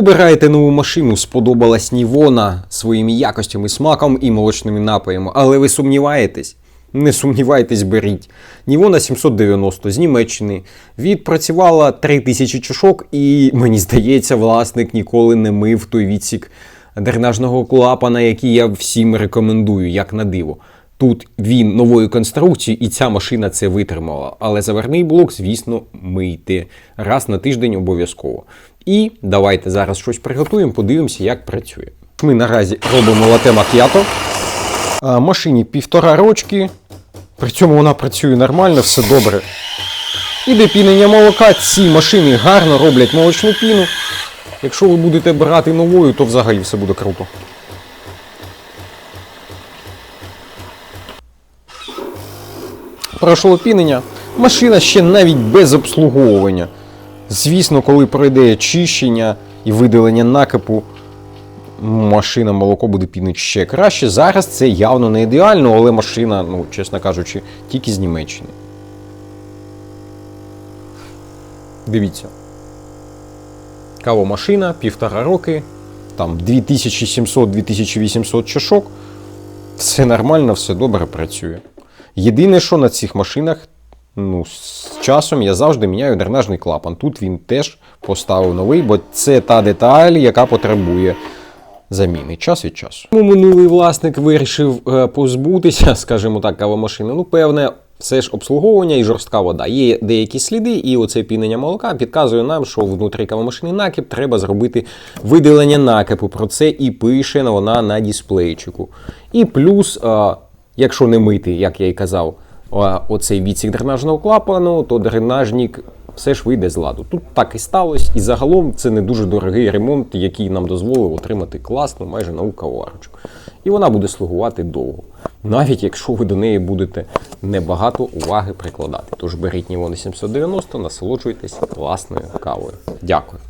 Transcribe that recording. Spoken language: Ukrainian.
Обираєте нову машину, сподобалась Нівона своїми якостями, смаком і молочними напоями, але ви сумніваєтесь? Не сумнівайтесь, беріть. Нівона 790 з Німеччини відпрацювала 3000 чашок, і мені здається, власник ніколи не мив той відсік дренажного клапана, який я всім рекомендую, як на диво. Тут він нової конструкції, і ця машина це витримала. Але заверний блок, звісно, мийте раз на тиждень обов'язково. І давайте зараз щось приготуємо, подивимося, як працює. Ми наразі робимо лате мак'ято. Машині півтора рочки. При цьому вона працює нормально, все добре. Іде пінення молока. Ці машини гарно роблять молочну піну. Якщо ви будете брати новою, то взагалі все буде круто. Пройшло пінення. Машина ще навіть без обслуговування. Звісно, коли пройде чищення і видалення накипу, машина молоко буде пінити ще краще. Зараз це явно не ідеально, але машина, ну, чесно кажучи, тільки з Німеччини. Дивіться. Кавомашина, півтора роки, там 2700-2800 чашок. Все нормально, все добре працює. Єдине, що на цих машинах, ну, з часом я завжди міняю дренажний клапан. Тут він теж поставив новий, бо це та деталь, яка потребує заміни час від часу. Тому минулий власник вирішив е, позбутися, скажімо так, кавомашини. Ну, певне, все ж обслуговування і жорстка вода. Є деякі сліди, і оце пінення молока підказує нам, що внутрі кавомашини накип треба зробити видалення накипу. Про це і пише вона на дисплейчику. І плюс, е, якщо не мити, як я і казав, оцей відсік дренажного клапану, то дренажник все ж вийде з ладу. Тут так і сталося, і загалом це не дуже дорогий ремонт, який нам дозволив отримати класну, майже нову кавоварочку. І вона буде слугувати довго, навіть якщо ви до неї будете небагато уваги прикладати. Тож беріть Нівони 790, насолоджуйтесь класною кавою. Дякую.